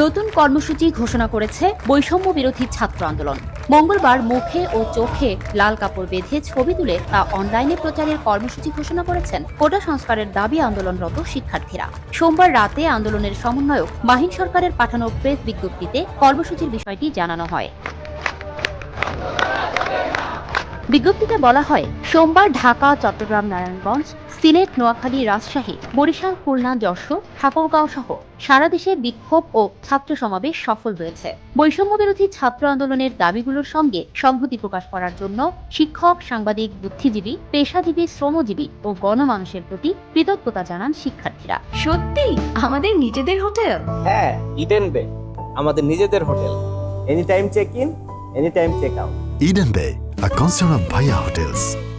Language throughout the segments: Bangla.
নতুন কর্মসূচি ঘোষণা করেছে বৈষম্য বিরোধী ছাত্র আন্দোলন। মঙ্গলবার মুখে ও চোখে লাল কাপড় বেঁধে ছবি তুলে তা অনলাইনে প্রচারের কর্মসূচি ঘোষণা করেছেন কোটা সংস্কারের দাবি আন্দোলনরত শিক্ষার্থীরা। সোমবার রাতে আন্দোলনের সমন্বয়ক মাহিন সরকারের পাঠানো প্রেস বিজ্ঞপ্তিতে কর্মসূচির বিষয়টি জানানো হয়। বিজ্ঞপ্তিতে বলা হয় সোমবার ঢাকা চট্টগ্রাম নারায়ণগঞ্জ সিলেট নোয়াখালী রাজশাহী বরিশাল খুলনা যশোর ঠাকুরগাঁও সহ সারা দেশে বিক্ষোভ ও ছাত্র সমাবেশ সফল হয়েছে। বৈষম্য বিরোধী ছাত্র আন্দোলনের দাবিগুলোর সঙ্গে সংহতি প্রকাশ করার জন্য শিক্ষক সাংবাদিক বুদ্ধিজীবী পেশাজীবী শ্রমজীবী ও গণমানুষের প্রতি কৃতজ্ঞতা জানান শিক্ষার্থীরা। সত্যি? আমাদের নিজেদের হোটেল? হ্যাঁ ইডেন বে। আমাদের নিজেদের hotel. Any time check in any time check out Eden Bay, a concern of Bhaya Hotels.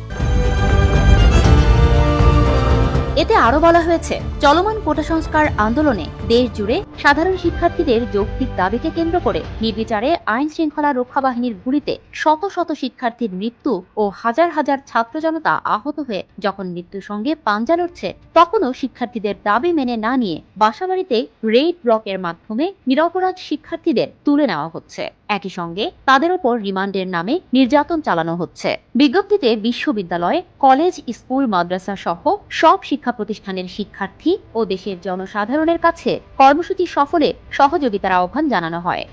এতে আরও বলা হয়েছে, চলমান কোটা সংস্কার আন্দোলনে দেশ জুড়ে সাধারণ শিক্ষার্থীদের যৌক্তিক দাবিকে কেন্দ্র করে নির্বিচারে আইন শৃঙ্খলা রক্ষা বাহিনীর গুলিতে শত শত শিক্ষার্থীর মৃত্যু ও হাজার হাজার ছাত্র জনতা আহত হয়ে যখন মৃত্যুর সঙ্গে পাঞ্জা লড়ছে, তখনও শিক্ষার্থীদের দাবি মেনে না নিয়ে বাসাবাড়িতে রেড ব্লকের মাধ্যমে নিরপরাধ শিক্ষার্থীদের তুলে নেওয়া হচ্ছে। একই সঙ্গে তাদের ওপর রিমান্ডের নামে নির্যাতন চালানো হচ্ছে। বিজ্ঞপ্তিতে বিশ্ববিদ্যালয়, কলেজ, স্কুল, মাদ্রাসা সহ সব শিক্ষা প্রতিষ্ঠানের শিক্ষার্থী ও দেশের জনসাধারণের কাছে কর্মসূচি সফলে সহযোগিতার আহ্বান জানানো হয়।